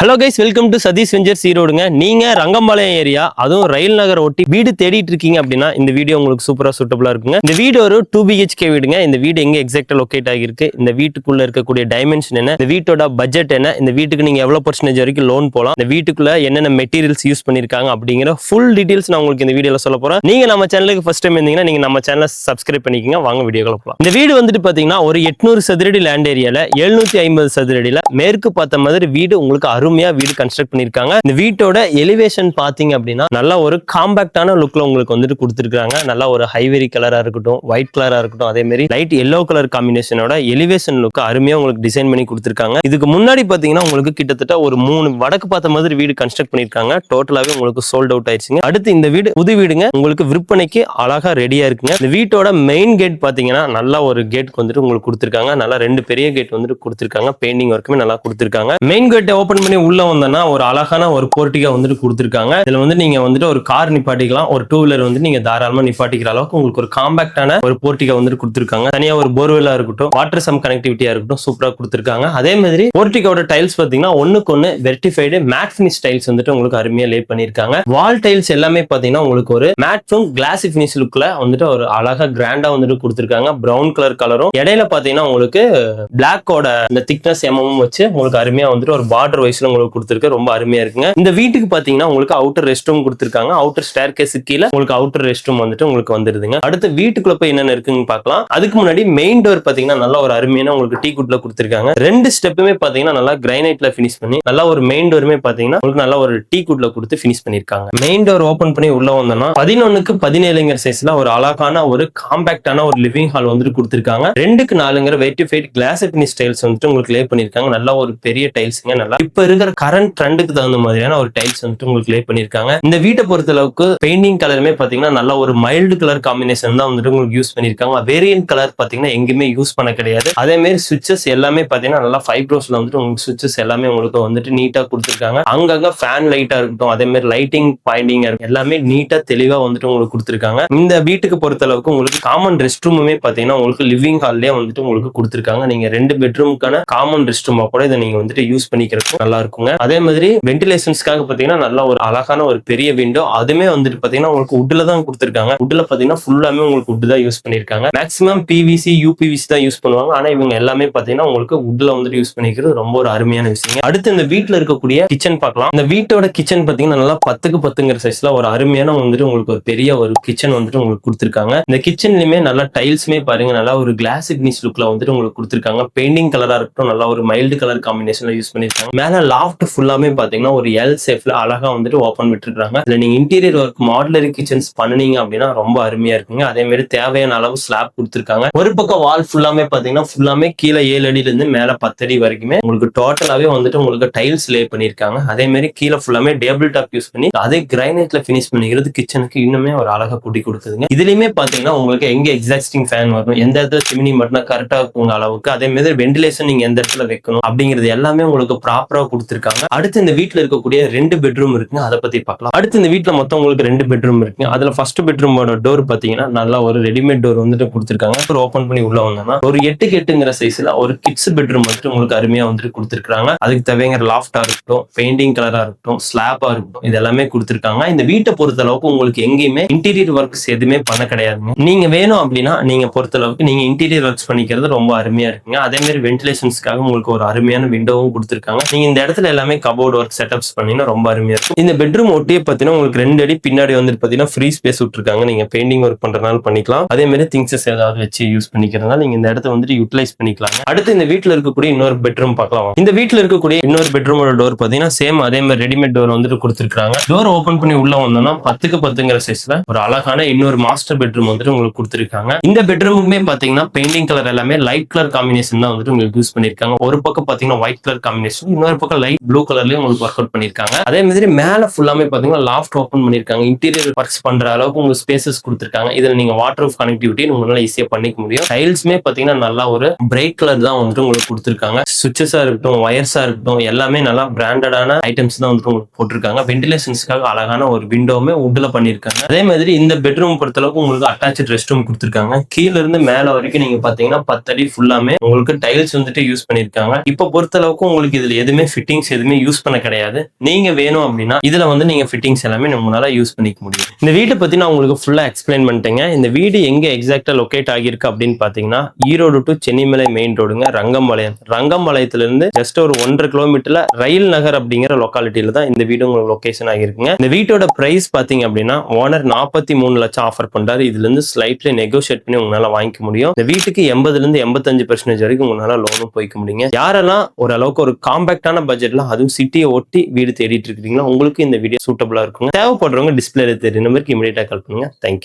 Hello guys welcome to Sathish ventures ஈரோடுங்க நீங்கள் Rangampalayam area அதுவும் ரயில் நகர் ஒட்டி வீடு தேடிட்டு இருக்கீங்க அப்படின்னா இந்த வீடியோ உங்களுக்கு சூப்பராக சூட்டபுளாக இருக்குங்க. இந்த வீடு ஒரு டூ பிஹெச்கே வீடுங்க. இந்த வீடு எங்கே எக்ஸாக்டாக லொகேட் ஆகிருக்கு இந்த வீட்டுக்குள்ளே இருக்கக்கூடிய டைமென்ஷன் என்ன? இந்த வீட்டோட பட்ஜெட் என்ன? இந்த வீட்டுக்கு நீங்கள் எவ்வளோ பர்சன்டேஜ் வரைக்கும் லோன் போகலாம் இந்த வீட்டுக்குள்ளே என்னென்ன மெட்டீரியல்ஸ் யூஸ் பண்ணியிருக்காங்க அப்படிங்கிற ஃபுல் டீட்டெயில்ஸ் நான் உங்களுக்கு இந்த வீடியோவில் சொல்ல போகிறேன் நீங்கள் நம்ம சேனலுக்கு ஃபஸ்ட் டைம் இருந்தீங்கன்னா நீங்கள் நம்ம சேனலை சப்ஸ்கிரைப் பண்ணிக்கோங்க. வாங்க வீடியோக்குள்ள போகலாம் இந்த வீடு வந்துட்டு பார்த்தீங்கன்னா ஒரு எட்நூறு சதுரடி லேண்ட் ஏரியாவில் எழுநூற்றி ஐம்பது சதுரடியில் மேற்கு பார்த்த மாதிரி வீடு உங்களுக்கு அருமையா வீடு கன்ஸ்ட்ரக்ட் பண்ணிருக்காங்க இந்த வீட்டோட எலிவேஷன் பாத்தீங்க அப்படின்னா நல்ல ஒரு காம்பாக்டான லுக்ல உங்களுக்கு வந்துட்டு கொடுத்துருக்காங்க நல்ல ஒரு ஹைவெரி கலரா இருக்கட்டும் ஒயிட் கலரா இருக்கட்டும் அதே மாதிரி லைட் எல்லோ கலர் காம்பினேஷனோட எலிவேஷன் லுக் அருமையா உங்களுக்கு டிசைன் பண்ணி கொடுத்துருக்காங்க. இதுக்கு முன்னாடி பாத்தீங்கன்னா உங்களுக்கு கிட்டத்தட்ட ஒரு மூணு வடக்கு பார்த்த மாதிரி வீடு கன்ஸ்ட்ரக்ட் பண்ணிருக்காங்க டோட்டலாவே உங்களுக்கு சோல்ட் அவுட் ஆயிடுச்சுங்க. அடுத்து இந்த வீடு புது வீடுங்க உங்களுக்கு விற்பனைக்கு அழகா ரெடியா இருக்குங்க. இந்த வீட்டோட மெயின் கேட் பாத்தீங்கன்னா நல்ல ஒரு கேட் வந்துட்டு உங்களுக்கு கொடுத்துருக்காங்க. நல்லா ரெண்டு பெரிய கேட் வந்துட்டு கொடுத்துருக்காங்க. பெயிண்டிங் ஒர்க்குமே நல்லா கொடுத்துருக்காங்க. மெயின் கேட்டை ஓபன் பண்ணி உள்ள வந்தோம்னா ஒரு அழகான ஒரு போர்ட்டிகா வந்துட்டு கொடுத்துருக்காங்க. இதுல வந்து நீங்க வந்துட்டு ஒரு கார் நிப்பாட்டிக்கலாம். ஒரு டூ வீலர் வந்து நீங்க தாராளமா நிப்பாட்டிக்கிற அளவுக்கு உங்களுக்கு ஒரு காம்பாக்டான ஒரு போர்ட்டிகா வந்துட்டு கொடுத்துருக்காங்க. தனியா ஒரு போர்வெல்லா இருக்கட்டும் வாட்டர் சம் கனெக்டிவிட்டியா இருக்கட்டும் சூப்பரா கொடுத்துருக்காங்க. அதே மாதிரி போர்ட்டிகோட டைல்ஸ் பாத்தீங்கன்னா ஒண்ணுக்கு ஒண்ணு வெர்டிஃபைடு மேட் ஃபினிஷ் டைல்ஸ் வந்துட்டு உங்களுக்கு அருமையா லே பண்ணிருக்காங்க வால் டைல்ஸ் எல்லாமே பாத்தீங்கன்னா உங்களுக்கு ஒரு மேட்டும் கிளாசி ஃபினிஷ் லுக்ல வந்துட்டு ஒரு அழகா கிராண்டா வந்துட்டு கொடுத்துருக்காங்க. பிரவுன் கலர் கலரும் இடையில பாத்தீங்கன்னா உங்களுக்கு பிளாக்கோட இந்த திக்னஸ் எம்எம் வச்சு உங்களுக்கு அருமையா வந்துட்டு ஒரு பார்டர் வைஸ்ல உங்களுக்கு கொடுத்துருக்கு ரொம்ப அருமையா இருக்குங்க. இந்த வீட்டுக்கு பாத்தீங்கன்னா உங்களுக்கு அவுட்டர் ரெஸ்ட் ரூம் கொடுத்துருக்காங்க. அவுட்டர் ஸ்டேர் கேஸ் கீழே உங்களுக்கு அவுட்டர் ரெஸ்ட் ரூம் வந்துட்டு உங்களுக்கு வந்துருதுங்க. அடுத்து வீட்டுக்குள்ள போய் என்னென்ன இருக்குன்னு பார்க்கலாம் அதுக்கு முன்னாடி மெயின் டோர் பாத்தீங்கன்னா நல்ல ஒரு அருமையான உங்களுக்கு டீ குட்ல கொடுத்துருக்காங்க. ரெண்டு ஸ்டெப்புமே பாத்தீங்கன்னா நல்லா கிரைனைட்ல பினிஷ் பண்ணி நல்லா ஒரு மெயின் டோருமே பாத்தீங்கன்னா உங்களுக்கு நல்ல ஒரு டீ குட்ல கொடுத்து ஃபினிஷ் பண்ணிருக்காங்க. மெயின் டோர் ஓபன் பண்ணி உள்ள வந்தோம்னா பதினொன்னுக்கு பதினேழுங்கிற சைஸ்ல ஒரு அழகான ஒரு காம்பாக்டான ஒரு லிவிங் ஹால் வந்துட்டு கொடுத்துருக்காங்க. ரெண்டுக்கு நாலுங்கிற வெயிட்டிஃபைட் கிளாஸ் பினிஷ் டைல்ஸ் வந்துட்டு உங்களுக்கு லே பண்ணிருக்காங்க. நல்லா ஒரு பெரிய டைல்ஸ்ங்க நல்லா இப்ப இருக்கிற கரண்ட் ட்ரெண்டுக்கு தகுந்த மாதிரியான ஒரு டைல்ஸ் வந்துட்டு உங்களுக்கு லே பண்ணிருக்காங்க இந்த வீட்டை பொறுத்த அளவுக்கு பெயிண்டிங் கலருமே பார்த்தீங்கன்னா நல்ல ஒரு மைல்டு கலர் காம்பினேஷன் தான் வந்துட்டு உங்களுக்கு யூஸ் பண்ணியிருக்காங்க. வேரியன்ட் கலர் பாத்தீங்கன்னா எங்கேயுமே யூஸ் பண்ண கிடையாது. அதே மாதிரி சுவிச்சஸ் எல்லாமே பார்த்தீங்கன்னா நல்லா ஃபைவ் ரோஸ்ல வந்துட்டு உங்களுக்கு சுவிச்சஸ் எல்லாமே உங்களுக்கு வந்துட்டு நீட்டா கொடுத்துருக்காங்க. அங்கங்க ஃபேன் லைட்டாக இருக்கட்டும் அதே மாதிரி லைட்டிங் பாயிண்டிங் எல்லாமே நீட்டா தெளிவாக வந்துட்டு உங்களுக்கு கொடுத்துருக்காங்க. இந்த வீட்டுக்கு பொறுத்த அளவுக்கு உங்களுக்கு காமன் ரெஸ்ட் ரூமுமே பார்த்தீங்கன்னா உங்களுக்கு லிவிங் ஹால்லயே வந்துட்டு உங்களுக்கு கொடுத்துருக்காங்க. நீங்க ரெண்டு பெட்ரூமுக்கான காமன் ரெஸ்ட் ரூமா கூட இதை நீங்க வந்துட்டு யூஸ் பண்ணிக்கிறதுக்கும் நல்லா இருக்குங்க. அதே மாதிரி வென்டிலேஷன்ஸ்க்காக பாத்தீங்கன்னா நல்ல ஒரு அழகான ஒரு பெரிய விண்டோ அதுமே வந்துட்டு பாத்தீங்கன்னா உங்களுக்கு உட்ல தான் கொடுத்துருக்காங்க. உட்ல பாத்தீங்கன்னா ஃபுல்லாமே உங்களுக்கு உட் தான் யூஸ் பண்ணிருக்காங்க. மேக்ஸிமம் பிவிசி யூபிவிசி தான் யூஸ் பண்ணுவாங்க. ஆனா இவங்க எல்லாமே பாத்தீங்கன்னா உங்களுக்கு உட்ல வந்துட்டு யூஸ் பண்ணிக்கிறது ரொம்ப ஒரு அருமையான விஷயம் அடுத்து இந்த வீட்டுல இருக்கக்கூடிய கிச்சன் பார்க்கலாம். இந்த வீட்டோட கிச்சன் பாத்தீங்கன்னா நல்லா பத்துக்கு பத்துங்கிற சைஸ்ல ஒரு அருமையான வந்துட்டு உங்களுக்கு ஒரு பெரிய ஒரு கிச்சன் வந்துட்டு உங்களுக்கு கொடுத்துருக்காங்க. இந்த கிச்சன்லயுமே நல்லா டைல்ஸுமே பாருங்க. நல்லா ஒரு கிளாஸ் இக்னிஸ் லுக்ல வந்துட்டு உங்களுக்கு கொடுத்துருக்காங்க. பெயிண்டிங் கலரா இருக்கட்டும் நல்லா ஒரு மைல்டு கலர் காம்பினேஷன்ல யூஸ் பண்ணிருக்காங்க. மேல லாஃப்ட் ஃபுல்லாமே பாத்தீங்கன்னா ஒரு எல் சேஃப்ல அழகா வந்துட்டு ஓப்பன் விட்டுருக்காங்க. இதுல நீங்க இன்டீரியர் ஒர்க் மாடுலரி கிச்சன்ஸ் பண்ணீங்க அப்படின்னா ரொம்ப அருமையா இருக்குங்க. அதே மாதிரி தேவையான அளவு ஸ்லாப் கொடுத்துருக்காங்க. ஒரு பக்கம் வால் ஃபுல்லாமே பாத்தீங்கன்னா ஃபுல்லாமே கீழே ஏழு அடியில இருந்து மேல பத்தடி வரைக்குமே உங்களுக்கு டோட்டலாவே வந்துட்டு உங்களுக்கு டைல்ஸ் லே பண்ணிருக்காங்க. அதே மாதிரி கீழே ஃபுல்லாமே டேபிள் டாப் யூஸ் பண்ணி அதே கிரைனைட்ல ஃபினிஷ் பண்ணிக்கிறது கிச்சனுக்கு இன்னுமே ஒரு அழகா கூட்டி கொடுக்குதுங்க. இதுலயுமே பாத்தீங்கன்னா உங்களுக்கு எங்க எக்ஸாஸ்டிங் ஃபேன் வரும் எந்த இடத்துல சிமினி மட்டும் கரெக்டா இருக்கும் அளவுக்கு அதே மாதிரி வென்டிலேஷன் நீங்க எந்த இடத்துல வைக்கணும் அப்படிங்கிறது எல்லாமே உங்களுக்கு ப்ராப்பரா கொடுத்துருக்காங்க. அடுத்து இந்த வீட்டில் இருக்கக்கூடிய ரெண்டு பெட்ரூம் இருக்குங்க. அதை பத்தி பார்க்கலாம். அடுத்து இந்த வீட்டில் மொத்தம் உங்களுக்கு ரெண்டு பெட்ரூம் இருக்குங்க. அதுல ஃபர்ஸ்ட் பெட்ரூமோட டோர் பாத்தீங்கன்னா நல்லா ஒரு ரெடிமேட் டோர் வந்துட்டு கொடுத்துருக்காங்க. ஒரு ஓப்பன் பண்ணி உள்ள வந்தோம்னா ஒரு எட்டு எட்டுங்கிற சைஸ்ல ஒரு கிட்ஸ் பெட்ரூம் வந்துட்டு உங்களுக்கு அருமையா வந்துட்டு கொடுத்துருக்காங்க அதுக்கு தேவைங்கிற லாஃப்டா இருக்கட்டும் பெயிண்டிங் கலரா இருக்கட்டும் ஸ்லாப்பா இருக்கட்டும் இது எல்லாமே கொடுத்துருக்காங்க. இந்த வீட்டை பொறுத்த அளவுக்கு உங்களுக்கு எங்கேயுமே இன்டீரியர் ஒர்க்ஸ் எதுவுமே பண்ண கிடையாதுங்க. நீங்க வேணும் அப்படின்னா நீங்க பொறுத்த அளவுக்கு நீங்க இன்டீரியர் ஒர்க்ஸ் பண்ணிக்கிறது ரொம்ப அருமையா இருக்குங்க. அதே மாதிரி வென்டிலேஷன்ஸ்க்காக உங்களுக்கு ஒரு அருமையான விண்டோவும் கொடுத்துருக்காங்க. நீங்க இந்த இடத்துல எல்லாமே கபோர்ட் ஒர்க் செட்டப்ஸ் பண்ணீங்கன்னா ரொம்ப அருமையா இருக்கும். இந்த பெட்ரூம் ஒட்டியே பார்த்தீங்கன்னா உங்களுக்கு ரெண்டு அடி பின்னாடி வந்துட்டு பார்த்தீங்கன்னா ஃப்ரீ ஸ்பேஸ் விட்டுருக்காங்க. நீங்க பெயிண்டிங் ஒர்க் பண்றதுனால பண்ணிக்கலாம். அதே மாதிரி திங்ஸஸ் ஏதாவது வச்சு யூஸ் பண்ணிக்கிறதுனால நீங்க இந்த இடத்த வந்துட்டு யூட்டிலைஸ் பண்ணிக்கலாம் அடுத்து இந்த வீட்ல இருக்கக்கூடிய இன்னொரு பெட்ரூம் பார்க்கலாம். இந்த வீட்டில் இருக்கக்கூடிய இன்னொரு பெட்ரூமோட டோர் பார்த்தீங்கன்னா சேம் அதே மாதிரி ரெடிமேட் டோர் வந்துட்டு கொடுத்துருக்காங்க டோர் ஓபன் பண்ணி உள்ள வந்தோம்னா பத்துக்கு பத்துங்கிற சைஸ்ல ஒரு அழகான இன்னொரு மாஸ்டர் பெட்ரூம் வந்துட்டு உங்களுக்கு கொடுத்துருக்காங்க. இந்த பெட்ரூமுமே பாத்தீங்கன்னா பெயிண்டிங் கலர் எல்லாமே லைட் கலர் காம்பினேஷன் தான் வந்துட்டு உங்களுக்கு யூஸ் பண்ணிருக்காங்க ஒரு பக்கம் பாத்தீங்கன்னா ஒயிட் கலர் காம்பினேஷன் இன்னொரு பக்கம் லைட் ப்ளூ கலர்லயும் உங்களுக்கு ஒர்க் அவுட் பண்ணிருக்காங்க. அதே மாதிரி மேல ஃபுல்லாமே பாத்தீங்கன்னா லாஃப்ட் ஓப்பன் பண்ணிருக்காங்க. இன்டீரியர் ஒர்க்ஸ் பண்ற அளவுக்கு உங்களுக்கு ஸ்பேசஸ் கொடுத்துருக்காங்க. இதுல நீங்க வாட்டர் ஆஃப் கனெக்டிவிட்டி உங்களால ஈஸியா பண்ணிக்க முடியும். டைல்ஸ்மே பாத்தீங்கன்னா நல்லா ஒரு பிரைட் கலர் தான் வந்துட்டு உங்களுக்கு கொடுத்துருக்காங்க. சுவிச்சஸா இருக்கட்டும் ஒயர்ஸா இருக்கட்டும் எல்லாமே நல்லா பிராண்டடான ஐட்டம்ஸ் தான் வந்துட்டு உங்களுக்கு போட்டிருக்காங்க. வென்டிலேஷன்ஸ்க்காக அழகான ஒரு விண்டோவுமே உட்ல பண்ணிருக்காங்க. அதே மாதிரி இந்த பெட்ரூம் பொறுத்தளவுக்கு உங்களுக்கு அட்டாச் ரெஸ்ட் ரூம் கொடுத்துருக்காங்க. கீழ இருந்து மேல வரைக்கும் நீங்க பாத்தீங்கன்னா பத்தடி ஃபுல்லாமே உங்களுக்கு டைல்ஸ் வந்துட்டு யூஸ் பண்ணிருக்காங்க. இப்போ பொறுத்த அளவுக்கு உங்களுக்கு இதுல எதுவுமே ஃபிட் ஃபிட்டிங்ஸ் எதுவுமே யூஸ் பண்ண கிடையாது. நீங்க வேணும் அப்படின்னா இதுல வந்து நீங்க ஃபிட்டிங்ஸ் எல்லாமே நம்மளால யூஸ் பண்ணிக்க முடியும். இந்த வீட்டை பத்தி நான் உங்களுக்கு ஃபுல்லா எக்ஸ்பிளைன் பண்ணிட்டேங்க. இந்த வீடு எங்க எக்ஸாக்டா லொகேட் ஆகியிருக்கு அப்படின்னு பாத்தீங்கன்னா ஈரோடு டு சென்னிமலை மெயின் ரோடுங்க ரங்கம்பாளையம். ரங்கம்பாளையத்துல இருந்து ஜஸ்ட் ஒரு ஒன்றரை கிலோமீட்டர்ல ரயில் நகர் அப்படிங்கிற லொக்காலிட்டியில தான் இந்த வீடு உங்களுக்கு லொகேஷன் ஆகிருக்குங்க இந்த வீட்டோட பிரைஸ் பாத்தீங்க அப்படின்னா ஓனர் நாற்பத்தி மூணு லட்சம் ஆஃபர் பண்றாரு. இதுல இருந்து ஸ்லைட்லி நெகோஷியேட் பண்ணி உங்களால வாங்கிக்க முடியும். இந்த வீட்டுக்கு எண்பதுல இருந்து எண்பத்தஞ்சு பர்சன்டேஜ் வரைக்கும் உங்களால லோனும் போய்க்க முடியுங்க. யாரெல்லாம் ஓரளவுக்கு ஒரு காம்பாக்டான பட்ஜெட்ல அதுவும் சிட்டியை ஒட்டி வீடு தேடிட்டு இருக்கீங்களா உங்களுக்கு இந்த வீடியோ சூட்டபிளா இருக்குங்க. தேவைப்படுறவங்க டிஸ்பிளேல தெரியும் நம்பருக்கு இமீடியட்டா கால் பண்ணுங்க. தேங்க்யூ